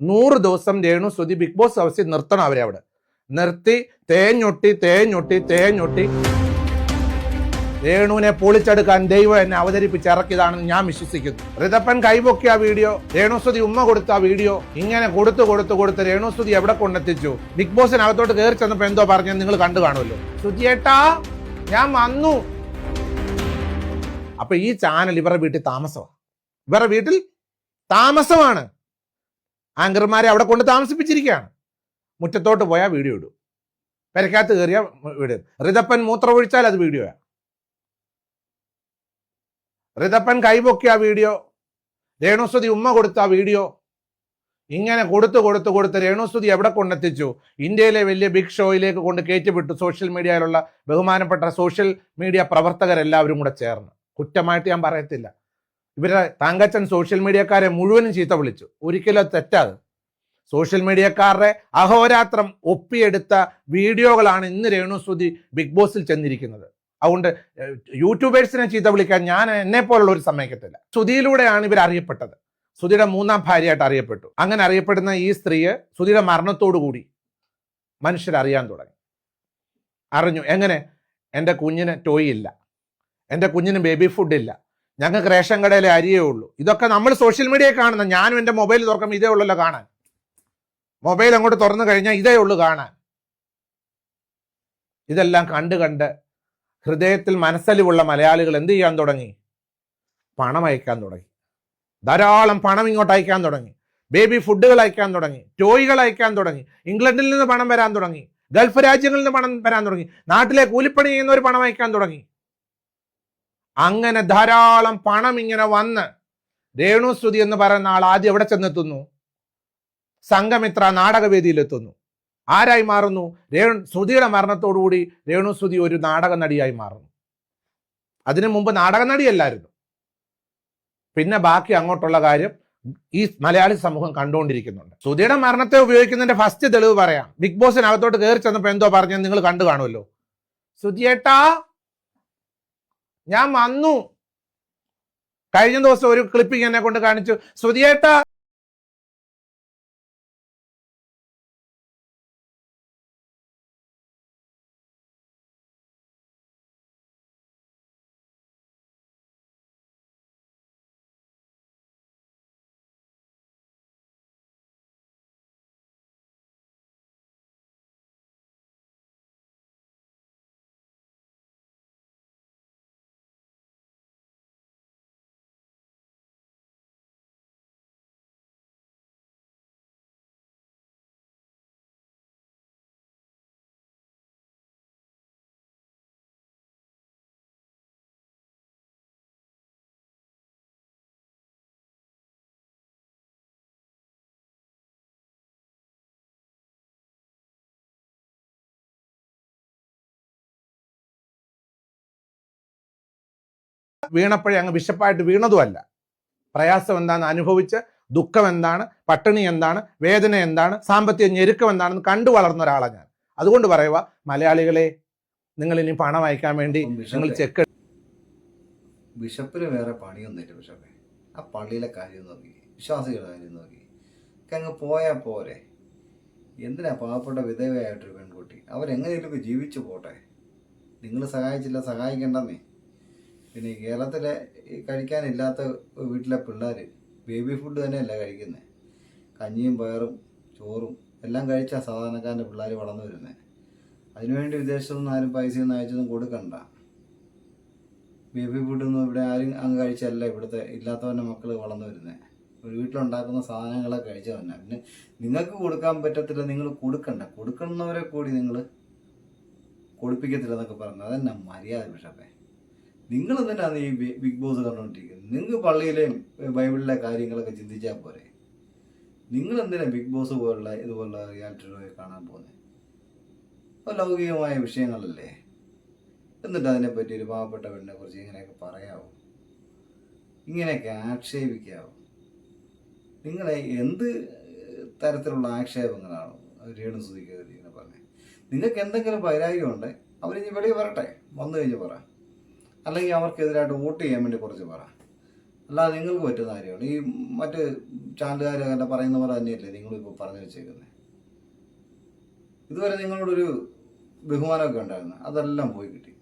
നൂറ് ദിവസം രേണു സ്തുതി ബിഗ് ബോസ് ഹൗസിൽ നിർത്തണം അവരെ അവിടെ. നിർത്തി തേഞ്ഞൊട്ടി തേഞ്ഞൊട്ടി തേഞ്ഞൊട്ടി. രേണുവിനെ പൊളിച്ചെടുക്കാൻ ദൈവം എന്നെ അവതരിപ്പിച്ച് ഇറക്കിയതാണെന്ന് ഞാൻ വിശ്വസിക്കുന്നു. ഋതപ്പൻ കൈപൊക്കിയ വീഡിയോ രേണുസ്തുതി ഉമ്മ കൊടുത്ത വീഡിയോ ഇങ്ങനെ കൊടുത്തു കൊടുത്തു കൊടുത്ത് രേണുസ്തുതി എവിടെ കൊണ്ടെത്തിച്ചു? ബിഗ് ബോസിനകത്തോട്ട് കയറി ചെന്നപ്പോ എന്തോ പറഞ്ഞു നിങ്ങൾ കണ്ടു കാണുമല്ലോ. സുജിയേട്ടാ ഞാൻ വന്നു. അപ്പൊ ഈ ചാനൽ ഇവരുടെ വീട്ടിൽ താമസമാണ് ഇവരുടെ വീട്ടിൽ താമസമാണ്. ആങ്കർമാരെ അവിടെ കൊണ്ട് താമസിപ്പിച്ചിരിക്കുകയാണ്. മുറ്റത്തോട്ട് പോയാൽ വീഡിയോ ഇടും. പെരക്കകത്ത് കയറിയ വീഡിയോ ഋതപ്പൻ മൂത്രം ഒഴിച്ചാൽ അത് വീഡിയോയാണ് ഋതപ്പൻ കൈപൊക്കിയ വീഡിയോ. രേണുസ്തുതി ഉമ്മ കൊടുത്ത വീഡിയോ. ഇങ്ങനെ കൊടുത്ത് കൊടുത്ത് കൊടുത്ത് രേണുസ്തുതി എവിടെ കൊണ്ടെത്തിച്ചു? ഇന്ത്യയിലെ വലിയ ബിഗ് ഷോയിലേക്ക് കൊണ്ട് കയറ്റിവിട്ടു സോഷ്യൽ മീഡിയയിലുള്ള ബഹുമാനപ്പെട്ട സോഷ്യൽ മീഡിയ പ്രവർത്തകരെല്ലാവരും കൂടെ ചേർന്ന്. കുറ്റമായിട്ട് ഞാൻ പറയത്തില്ല. ഇവരെ താങ്കച്ചൻ സോഷ്യൽ മീഡിയക്കാരെ മുഴുവനും ചീത്ത വിളിച്ചു. ഒരിക്കലും തെറ്റാത്. സോഷ്യൽ മീഡിയക്കാരുടെ അഹോരാത്രം ഒപ്പിയെടുത്ത വീഡിയോകളാണ് ഇന്ന് രേണുസ്തുതി ബിഗ് ബോസിൽ ചെന്നിരിക്കുന്നത്. അതുകൊണ്ട് യൂട്യൂബേഴ്സിനെ ചീത്ത വിളിക്കാൻ ഞാൻ എന്നെ പോലുള്ള ഒരു സമ്മതിക്കത്തില്ല സ്തുതിയിലൂടെയാണ് ഇവർ അറിയപ്പെട്ടത്. സുധിയുടെ മൂന്നാം ഭാര്യയായിട്ട് അറിയപ്പെട്ടു. അങ്ങനെ അറിയപ്പെടുന്ന ഈ സ്ത്രീയെ സുധിയുടെ മരണത്തോടു കൂടി മനുഷ്യരറിയാൻ തുടങ്ങി. അറിഞ്ഞു. എങ്ങനെ? എന്റെ കുഞ്ഞിന് ടോയ് ഇല്ല. എന്റെ കുഞ്ഞിന് ബേബി ഫുഡ് ഇല്ല. ഞങ്ങൾക്ക് റേഷൻ കടയിലെ അരിയേ ഉള്ളൂ. ഇതൊക്കെ നമ്മൾ സോഷ്യൽ മീഡിയയിൽ കാണുന്ന ഞാനും എന്റെ മൊബൈൽ തുറക്കുമ്പോൾ ഇതേ ഉള്ളല്ലോ കാണാൻ. മൊബൈൽ അങ്ങോട്ട് തുറന്നു കഴിഞ്ഞാൽ ഇതേ ഉള്ളൂ കാണാൻ. ഇതെല്ലാം കണ്ട് കണ്ട് ഹൃദയത്തിൽ മനസ്സലിവുള്ള മലയാളികൾ എന്ത് ചെയ്യാൻ തുടങ്ങി? പണം അയക്കാൻ തുടങ്ങി. ധാരാളം പണം ഇങ്ങോട്ട് അയക്കാൻ തുടങ്ങി. ബേബി ഫുഡുകൾ അയക്കാൻ തുടങ്ങി. ടോയ്കൾ അയക്കാൻ തുടങ്ങി. ഇംഗ്ലണ്ടിൽ നിന്ന് പണം വരാൻ തുടങ്ങി. ഗൾഫ് രാജ്യങ്ങളിൽ നിന്ന് പണം വരാൻ തുടങ്ങി. നാട്ടിലെ കൂലിപ്പണി ചെയ്യുന്നവർ പണം അയക്കാൻ തുടങ്ങി. അങ്ങനെ ധാരാളം പണം ഇങ്ങനെ വന്ന് രേണുസ്തുതി എന്ന് പറയുന്ന ആൾ ആദ്യം എവിടെ ചെന്നെത്തുന്നു? സംഘമിത്ര നാടകവേദിയിലെത്തുന്നു. ആരായി മാറുന്നു? രേണു ശ്രുതിയുടെ മരണത്തോടുകൂടി രേണുസ്തുതി ഒരു നാടക നടിയായി മാറുന്നു. അതിനു മുമ്പ് നാടക നടിയല്ലായിരുന്നു പിന്നെ ബാക്കി അങ്ങോട്ടുള്ള കാര്യം ഈ മലയാളി സമൂഹം കണ്ടുകൊണ്ടിരിക്കുന്നുണ്ട്. ശ്രുതിയുടെ മരണത്തെ ഉപയോഗിക്കുന്നതിന്റെ ഫസ്റ്റ് തെളിവ് പറയാം. ബിഗ് ബോസിനകത്തോട്ട് കയറി ചെന്നപ്പോൾ എന്തോ പറഞ്ഞത് നിങ്ങൾ കണ്ടു കാണുമല്ലോ. സുധിയേട്ടാ ഞാൻ വന്നു. കഴിഞ്ഞ ദിവസം ഒരു ക്ലിപ്പിംഗ് എന്നെ കൊണ്ട് കാണിച്ചു. സുധിയേട്ടാ വീണപ്പോഴേ അങ്ങ് വിശപ്പായിട്ട് വീണതുമല്ല. പ്രയാസം എന്താണ് അനുഭവിച്ച് ദുഃഖം എന്താണ് പട്ടിണി എന്താണ് വേദന എന്താണ് സാമ്പത്തിക ഞെരുക്കം എന്താണെന്ന് കണ്ടു വളർന്ന ഒരാളാണ് ഞാൻ. അതുകൊണ്ട് പറയുക മലയാളികളെ നിങ്ങൾ ഇനി പണം അയക്കാൻ വേണ്ടി നിങ്ങൾ ചെക്ക് ബിഷപ്പിന് വേറെ പണിയൊന്നുമില്ല ബിഷപ്പേ ആ പള്ളിയിലെ കാര്യം നോക്കി വിശ്വാസികളുടെ കാര്യം നോക്കി. ഒക്കെ അങ്ങ് പോയാൽ പോരെ. എന്തിനാ പാവപ്പെട്ട വിധവയായിട്ടൊരു പെൺകുട്ടി? അവരെങ്ങനെയൊക്കെ ജീവിച്ചു പോട്ടെ. നിങ്ങൾ സഹായിച്ചില്ല സഹായിക്കണ്ടെന്നേ. പിന്നെ കേരളത്തിലെ കഴിക്കാനില്ലാത്ത വീട്ടിലെ പിള്ളേർ ബേബി ഫുഡ് തന്നെയല്ല കഴിക്കുന്നത് കഞ്ഞിയും പയറും ചോറും എല്ലാം കഴിച്ചാൽ സാധാരണക്കാരന്റെ പിള്ളേർ വളർന്നു വരുന്നത് അതിനുവേണ്ടി വിദേശത്തുനിന്ന് ആരും പൈസയൊന്നും അയച്ചൊന്നും കൊടുക്കണ്ട. ബേബി ഫുഡൊന്നും ഇവിടെ ആരും അങ്ങ് കഴിച്ചല്ല ഇവിടുത്തെ ഇല്ലാത്തവന്റെ മക്കൾ വളർന്നു വരുന്നത് ഒരു വീട്ടിലുണ്ടാക്കുന്ന സാധനങ്ങളെ കഴിച്ചു തന്നെ പിന്നെ നിങ്ങൾക്ക് കൊടുക്കാൻ പറ്റത്തില്ല നിങ്ങൾ കൊടുക്കണ്ട. കൊടുക്കുന്നവരെ കൂടി നിങ്ങൾ കൊടുപ്പിക്കത്തില്ല എന്നൊക്കെ പറഞ്ഞു. അതെന്നാ മര്യാദ ബിഷപ്പേ നിങ്ങൾ എന്തിനാണ് ഈ ബിഗ് ബോസ് കണ്ടുകൊണ്ടിരിക്കുന്നത് നിങ്ങൾക്ക് പള്ളിയിലെയും ബൈബിളിലെ കാര്യങ്ങളൊക്കെ ചിന്തിച്ചാൽ പോരെ. നിങ്ങൾ എന്തിനാണ് ബിഗ് ബോസ് പോലുള്ള ഇതുപോലുള്ള റിയാലിറ്റി ഷോയെ കാണാൻ പോകുന്നത് അപ്പോൾ ലൗകികമായ വിഷയങ്ങളല്ലേ? എന്നിട്ട് അതിനെപ്പറ്റി ഒരു പാവപ്പെട്ട പെണ്ണിനെ കുറിച്ച് ഇങ്ങനെയൊക്കെ പറയാവോ? ഇങ്ങനെയൊക്കെ ആക്ഷേപിക്കാവോ? നിങ്ങളെ എന്ത് തരത്തിലുള്ള ആക്ഷേപങ്ങളാണ്? രേണു സുധിക്കരുത് ഇങ്ങനെ പറഞ്ഞത് നിങ്ങൾക്ക് എന്തെങ്കിലും വൈരാഗ്യമുണ്ട് അവരിഞ്ഞ് വെളിയിൽ വരട്ടെ. വന്നു കഴിഞ്ഞ് പറ. അല്ലെങ്കിൽ അവർക്കെതിരായിട്ട് വോട്ട് ചെയ്യാൻ വേണ്ടി കുറച്ച് പറ. അല്ലാതെ നിങ്ങൾക്ക് പറ്റുന്ന കാര്യമാണ്. ഈ മറ്റ് അങ്ങനെ പറയുന്ന പോലെ തന്നെയല്ലേ നിങ്ങളിപ്പോൾ പറഞ്ഞു വെച്ചേക്കുന്നത് ഇതുവരെ നിങ്ങളോടൊരു ബഹുമാനമൊക്കെ ഉണ്ടായിരുന്നു. അതെല്ലാം പോയി കിട്ടി.